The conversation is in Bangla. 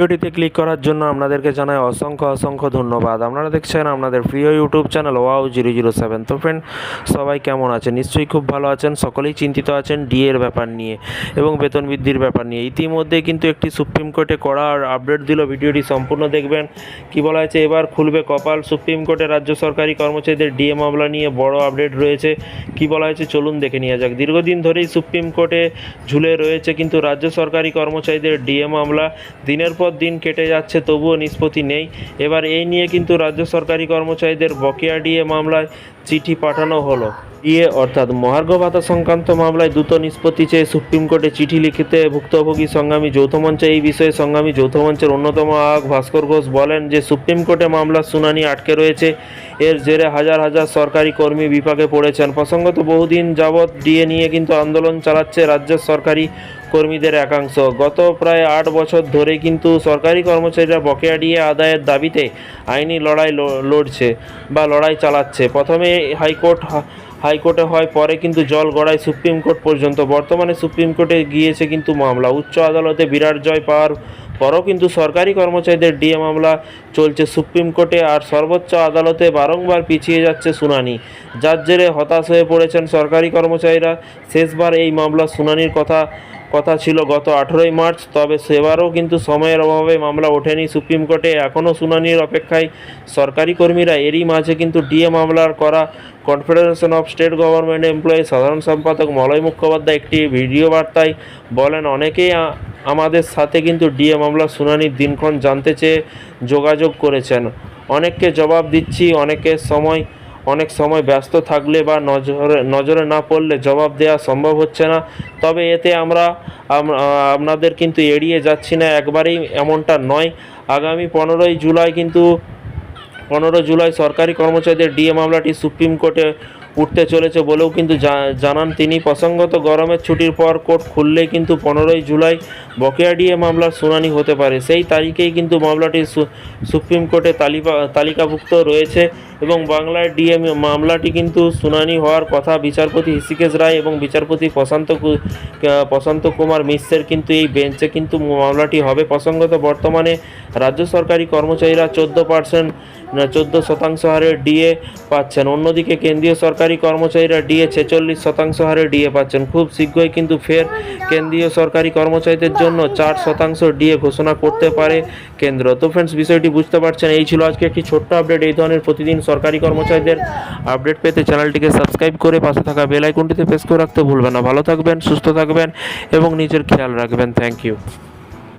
ভিডিওটিতে ক্লিক করার জন্য আপনাদেরকে জানাই অসংখ্য অসংখ্য ধন্যবাদ। আপনারা দেখছেন আপনাদের প্রিয় YouTube channel wow zero zero seven তো ফ্রেন্ড সবাই কেমন আছেন? নিশ্চয়ই খুব ভালো আছেন। সকলেই চিন্তিত আছেন ডিএর ব্যাপার নিয়ে এবং বেতন বৃদ্ধির ব্যাপার নিয়ে। ইতিমধ্যে কিন্তু একটি সুপ্রিম কোর্টে কড়া আপডেট দিল। ভিডিওটি সম্পূর্ণ দেখবেন। কি বলা হয়েছে? এবার খুলবে কপাল। সুপ্রিম কোর্টে রাজ্য সরকারি কর্মচারীদের ডিএ মামলা নিয়ে বড় আপডেট রয়েছে। কি বলা হয়েছে? চলুন দেখে নেওয়া যাক। দীর্ঘদিন ধরেই সুপ্রিম কোর্টে ঝুলে রয়েছে কিন্তু রাজ্য সরকারি কর্মচারীদের ডিএ মামলা। দিনের পর দিন কেটে যাচ্ছে, তবুও নিষ্পত্তি নেই। এবার এই নিয়ে কিন্তু রাজ্য সরকারি কর্মচারীদের বকেয়া ডিএ মামলায় চিঠি পাঠানো হলো। ডিএ অর্থাৎ মহার্ঘ ভাতা সংক্রান্ত মামলায় দ্রুত নিষ্পত্তি চেয়ে সুপ্রিম কোর্টে চিঠি লিখিতে ভুক্তভোগী সংগ্রামী যৌথ মঞ্চে, এই বিষয়ে সংগ্রামী যৌথ মঞ্চের অন্যতম আহ্বায়ক ভাস্কর ঘোষ বলেন যে, সুপ্রিম কোর্টে মামলার শুনানি আটকে রয়েছে। এর জেরে হাজার হাজার সরকারি কর্মী বিপাকে পড়েছেন। প্রসঙ্গত, বহুদিন যাবৎ ডিএ নিয়ে কিন্তু আন্দোলন চালাচ্ছে রাজ্যের সরকারি কর্মীদের একাংশ। গত প্রায় আট বছর ধরে কিন্তু সরকারি কর্মচারীরা বকেয়া ডিএ আদায়ের দাবিতে আইনি লড়াই লড়ছে বা লড়াই চালাচ্ছে। প্রথমে হাইকোর্ট হাইকোর্টে হয়, পরে কিন্তু জল গড়ায় সুপ্রিম কোর্ট পর্যন্ত। বর্তমানে সুপ্রিম কোর্টে গিয়েছে কিন্তু মামলা। উচ্চ আদালতে বিরাট জয় পাওয়ার পরও কিন্তু সরকারি কর্মচারীদের ডিএ মামলা চলছে সুপ্রিম কোর্টে আর সর্বোচ্চ আদালতে বারংবার পিছিয়ে যাচ্ছে শুনানি। যার জেরে হতাশ হয়ে পড়েছেন সরকারি কর্মচারীরা। শেষবার এই মামলা শুনানির কথা কথা ছিল গত আঠেরোই মার্চ, তবে সেবারও কিন্তু সময়ের অভাবে মামলা ওঠেনি সুপ্রিম কোর্টে। এখনও শুনানির অপেক্ষায় সরকারি কর্মীরা এরই মাঝে কিন্তু ডিএ মামলার করা confederation of state government employee সাধারণ সম্পাদক মলয় মুখোপাধ্যায় একটি ভিডিও বার্তায় বলেন, অনেকেই আমাদের সাথে কিন্তু ডিএ মামলার শুনানির দিনক্ষণ জানতে চেয়ে যোগাযোগ করেছেন। অনেককে জবাব দিচ্ছি, অনেকের সময় অনেক সময় ব্যস্ত থাকলে বা নজরে নজরে না পড়লে জবাব দেওয়া সম্ভব হচ্ছে না। তবে এতে আমরা আপনাদের কিন্তু এড়িয়ে যাচ্ছি না, একবারেই এমনটা নয়। আগামী পনেরোই জুলাই কিন্তু, পনেরো জুলাই সরকারি কর্মচারীদের ডিএ মামলাটি সুপ্রিম কোর্টে উঠতে চলেছে বলেও কিন্তু জানান তিনি। প্রসঙ্গত, গরমের ছুটির পর কোর্ট খুললে কিন্তু পনেরোই জুলাই বকেয়া ডিএ মামলার শুনানি হতে পারে। সেই তারিখেই কিন্তু মামলাটি সুপ্রিম কোর্টে তালিকা তালিকাভুক্ত রয়েছে। এবং বাংলার ডিএ মামলাটি কিন্তু শুনানি হওয়ার কথা বিচারপতি হৃষিকেশ রায় এবং বিচারপতি প্রশান্ত প্রশান্ত কুমার মিশ্রের কিন্তু এই বেঞ্চে কিন্তু মামলাটি হবে। প্রসঙ্গত বর্তমানে রাজ্য সরকারি কর্মচারীরা চোদ্দ পার্সেন্ট চোদ্দ শতাংশ হারে ডিএ পাচ্ছেন। অন্যদিকে কেন্দ্রীয় সরকারি কর্মচারীরা ডিএ ছেচল্লিশ শতাংশ হারে ডিএ পাচ্ছেন। খুব শীঘ্রই কিন্তু ফের কেন্দ্রীয় সরকারি কর্মচারীদের জন্য চার শতাংশ ডিএ ঘোষণা করতে পারে কেন্দ্র। তো ফ্রেন্ডস বিষয়টি বুঝতে পারছেন, এই ছিল আজকে একটি ছোট্ট আপডেট এই ধরনের প্রতিদিন সরকারি কর্মচারীদের আপডেট পেতে চ্যানেলটিকে সাবস্ক্রাইব করে পাশে থাকা বেল আইকনটিতে প্রেস করে রাখতে ভুলবেন না। ভালো থাকবেন, সুস্থ থাকবেন এবং নিজের খেয়াল রাখবেন। Thank you